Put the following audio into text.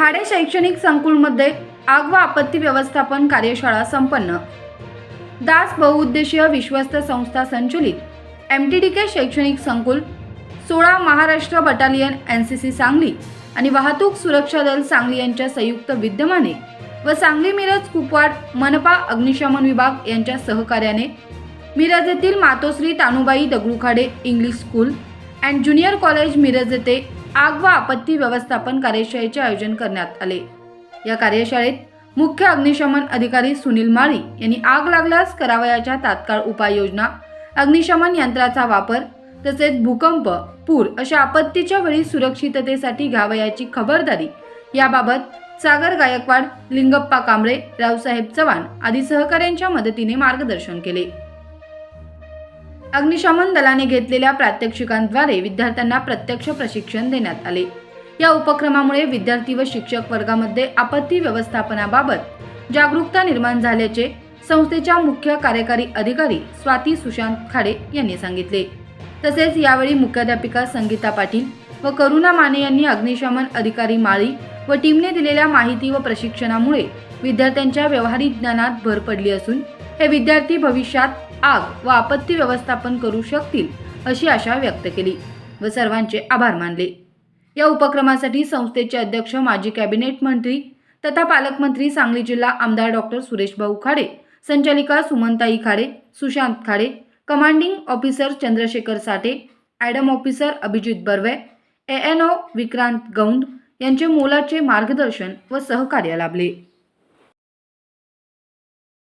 खाडे शैक्षणिक संकुलमध्ये आग व आपत्ती व्यवस्थापन कार्यशाळा संपन्न. दास बहुउद्देशीय विश्वस्त संस्था संचलित. एम टी डी के शैक्षणिक संकुल सोळा Maharashtra battalion N C C Sangli आणि वाहतूक सुरक्षा दल सांगली यांच्या संयुक्त विद्यमाने व सांगली मिरज कुपवाड मनपा अग्निशमन विभाग यांच्या सहकार्याने मिरज येथील Matoshri Tanubai Dagdukhade English school and junior college Miraj येथे आग व आपत्ती व्यवस्थापन कार्यशाळेचे आयोजन करण्यात आले. या कार्यशाळेत मुख्य अग्निशमन अधिकारी सुनील माळी यांनी आग लागल्यास करावयाच्या तात्काळ उपाययोजना अग्निशमन यंत्राचा वापर तसेच भूकंप पूर अशा आपत्तीच्या वेळी सुरक्षिततेसाठी घ्यावयाची खबरदारी याबाबत सागर गायकवाड लिंगप्पा कांबळे रावसाहेब चव्हाण आदी सहकाऱ्यांच्या मदतीने मार्गदर्शन केले. अग्निशमन दलाने घेतलेल्या प्रात्यक्षिकांद्वारे विद्यार्थ्यांना प्रत्यक्ष प्रशिक्षण देण्यात आले. या उपक्रमामुळे विद्यार्थी व शिक्षक वर्गामध्ये आपत्ती व्यवस्थापनाबाबत जागरूकता निर्माण झाल्याचे संस्थेच्या मुख्य कार्यकारी अधिकारी स्वाती सुशांत खाडे यांनी सांगितले. तसेच यावेळी मुख्याध्यापिका संगीता पाटील व करुणा माने यांनी अग्निशमन अधिकारी माळी व टीमने दिलेल्या माहिती व प्रशिक्षणामुळे विद्यार्थ्यांच्या व्यवहारिक ज्ञानात भर पडली असून हे विद्यार्थी भविष्यात आग व आपत्ती व्यवस्थापन करू शकतील अशी आशा व्यक्त केली व सर्वांचे आभार मानले. या उपक्रमासाठी संस्थेचे अध्यक्ष माजी कॅबिनेट मंत्री तथा पालकमंत्री सांगली जिल्हा आमदार डॉक्टर सुरेशभाऊ खाडे संचालिका Sumantai Khade Sushant Khade commanding officer Chandrashekhar Sathe adm officer Abhijit Barve A N O Vikrant Gound यांचे मोलाचे मार्गदर्शन व सहकार्य लाभले.